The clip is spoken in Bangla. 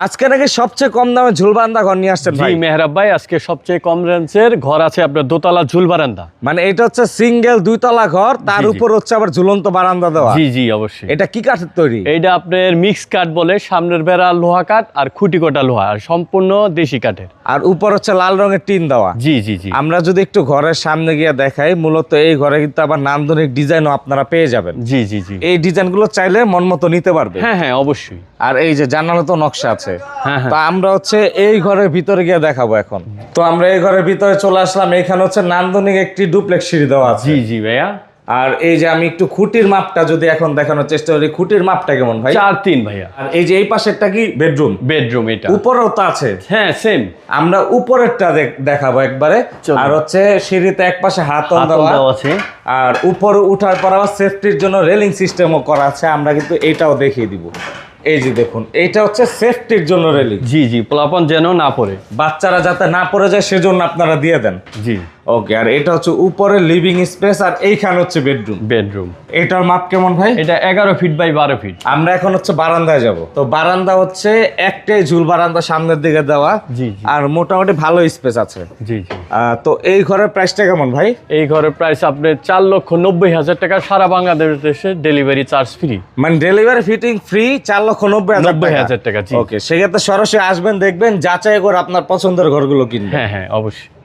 আজকে নাকি সবচেয়ে কম দামে ঝুলবারান্দা ঘর নিয়ে আসছেন ভাই? মেহরাব ভাই আজকে সবচেয়ে কম রেঞ্জের ঘর আছে আপনার দোতলা ঝুল বারান্দা। মানে এটা হচ্ছে সিঙ্গেল দুইতলা ঘর তার। উপর হচ্ছে আবার ঝুলন্ত বারান্দা দেওয়া। জি জি অবশ্যই। এটা কি কাঠের তৈরি? এটা আপনার মিক্স কাঠ বলে সামনের বেড়া লোহা কাঠ আর খুঁটি কোটা লোহা আর সম্পূর্ণ দেশি কাঠের। আর উপর হচ্ছে লাল রঙের টিন দেওয়া। জি জি জি। আমরা যদি একটু ঘরের সামনে গিয়ে দেখাই মূলত এই ঘরে কিন্তু আবার নান্দনিক ডিজাইনও আপনারা পেয়ে যাবেন। জি জি জি। এই ডিজাইনগুলো চাইলে মন মতো নিতে পারবে। হ্যাঁ হ্যাঁ অবশ্যই। আর এই যে জানালা তো নকশা আছে। হ্যাঁ হ্যাঁ। তো আমরা হচ্ছে এই ঘরের ভিতরে গিয়ে দেখাবো এখন। তো আমরা এই ঘরের ভিতরে চলে আসলাম। এখানে হচ্ছে নান্দনিক একটি ডুপ্লেক্স সিঁড়ি দেওয়া আছে। জি জি ভাইয়া। আর এই যে আমি একটু খুঁটির মাপটা যদি এখন দেখানোর চেষ্টা করি খুঁটির মাপটা কেমন ভাই? চার তিন ভাইয়া। আর এই যে এই পাশেরটা কি? বেডরুম। বেডরুম এটা। উপরেও তো আছে। হ্যাঁ সেম আমরা উপরেরটা দেখ- দেখাবো একবারে। আর হচ্ছে সিঁড়িতে এক পাশে দেওয়া। দেওয়া আছে। আর উপরে উঠার পর আবার সেফটির জন্য রেলিং সিস্টেমও করা আছে। আমরা কিন্তু এটাও দেখিয়ে দিব। এই যে দেখুন এইটা হচ্ছে সেফটির জন্য রেলিং জি জি প্লাপন যেন না পড়ে। বাচ্চারা যাতে না পড়ে যায় সেজন্য আপনারা দিয়ে দেন। জি। ওকে আর এটা হচ্ছে উপরে লিভিং স্পেস আর এইখানে হচ্ছে বেডরুম বেডরুম এটার মাপ কেমন ভাই? এটা এগারো ফিট বাই বারো ফিট আমরা এখন হচ্ছে বারান্দায় যাব। তো বারান্দা হচ্ছে একটাই ঝুল বারান্দা সামনের দিকে দেওয়া জি আর মোটামুটি ভালো স্পেস আছে। জি জি। তো এই ঘরের প্রাইসটা কেমন ভাই? এই ঘরের প্রাইস আপনি চার লক্ষ নব্বই হাজার টাকা সারা বাংলাদেশে ডেলিভারি চার্জ ফ্রি মানে ডেলিভারি ফিটিং ফ্রি চার লক্ষ নব্বই হাজার নব্বই হাজার টাকা ওকে সেক্ষেত্রে সরাসরি আসবেন দেখবেন যাচাই করে আপনার পছন্দের ঘরগুলো কিনবেন। হ্যাঁ হ্যাঁ অবশ্যই।